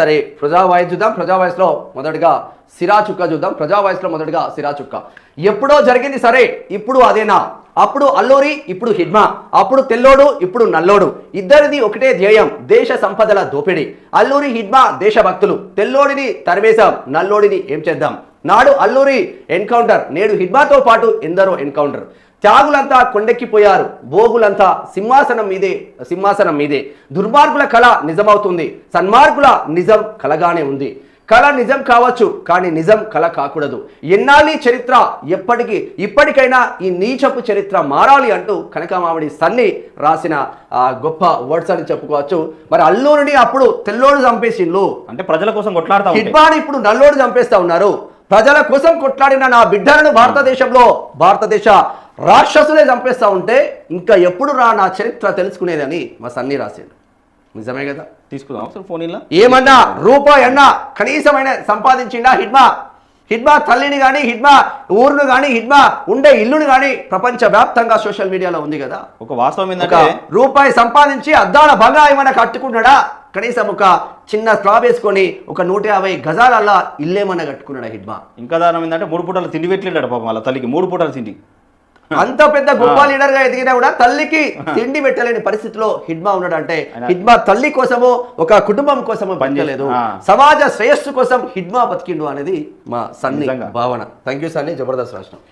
సరే ప్రజావాయిస్ చూద్దాం. ప్రజా వాయిస్లో మొదటగా సిరా చుక్క చూద్దాం. ప్రజా వాయిస్లో మొదటగా సిరా చుక్క. ఎప్పుడో జరిగింది సరే ఇప్పుడు అదేనా? అప్పుడు అల్లూరి ఇప్పుడు హిడ్మా. అప్పుడు తెల్లోడు ఇప్పుడు నల్లోడు. ఇద్దరిది ఒకటే ధ్యేయం దేశ సంపదల దోపిడీ. అల్లూరి హిడ్మా దేశభక్తులు. తెల్లోడిని తరివేశాం నల్లోడిని ఏం చేద్దాం? నాడు అల్లూరి ఎన్కౌంటర్ నేడు హిడ్మాతో పాటు ఎందరో ఎన్కౌంటర్. త్యాగులంతా కొండెక్కిపోయారు. భోగులంతా సింహాసనం మీదే సింహాసనం మీదే. దుర్మార్గుల కళ నిజమవుతుంది. సన్మార్గుల నిజం కలగానే ఉంది. కళ నిజం కావచ్చు కానీ నిజం కళ కాకూడదు. ఎన్నాళ్ళీ చరిత్ర ఎప్పటికీ ఇప్పటికైనా ఈ నీచపు చరిత్ర మారాలి అంటూ కనకమామిడి సన్ని రాసిన ఆ, గొప్ప వర్డ్స్ అని చెప్పుకోవచ్చు. మరి అల్లూరిని అప్పుడు తెల్లోడు చంపేసిండ్లు. అంటే ప్రజల కోసం కొట్లాడుతా హిడ్మాని ఇప్పుడు నల్లోడు చంపేస్తా ఉన్నారు. ప్రజల కోసం కొట్లాడిన నా బిడ్డలను భారతదేశంలో భారతదేశ రాక్షసులే చంపేస్తా ఉంటే ఇంకా ఎప్పుడు రా నా చరిత్ర తెలుసుకునేదని మా సన్ని రాసిండు. నిజమే కదా? తీసుకుందాం. ఒకసారి ఫోన్ ఇలా ఏమన్నా రూపాయి అన్నా కనీసమైన సంపాదించిండా హిడ్మా? హిడ్మా తల్లిని కానీ హిడ్మా ఊరును కానీ హిడ్మా ఉండే ఇల్లును కానీ ప్రపంచ వ్యాప్తంగా సోషల్ మీడియాలో ఉంది కదా. ఒక వాస్తవం ఏంటంటే రూపాయి సంపాదించి అద్దాల బంగా ఏమైనా కట్టుకున్నాడా? కనీసం ఒక చిన్న స్లాబ్ వేసుకొని ఒక నూట యాభై గజాలల్లా ఇల్లేమన్నా కట్టుకున్నాడా హిడ్మా? ఇంకా దానం ఏంటంటే మూడు పూటలు తిండి పెట్టలేడు పాపం వాళ్ళ తల్లికి. మూడు పూటలు తిండి. అంత పెద్ద గొప్ప లీడర్గా ఎదిగినా కూడా తల్లికి తిండి పెట్టలేని పరిస్థితిలో హిడ్మా ఉన్నాడు అంటే ఆయన- హిడ్మా తల్లి కోసమో ఒక కుటుంబం కోసమో ఆ. సమాజ శ్రేయస్సు కోసం హిడ్మా బతికిండు అనేది మా సన్ని. భావన. థ్యాంక్ యూ సన్ని జబర్దస్త్ రాష్ట్రం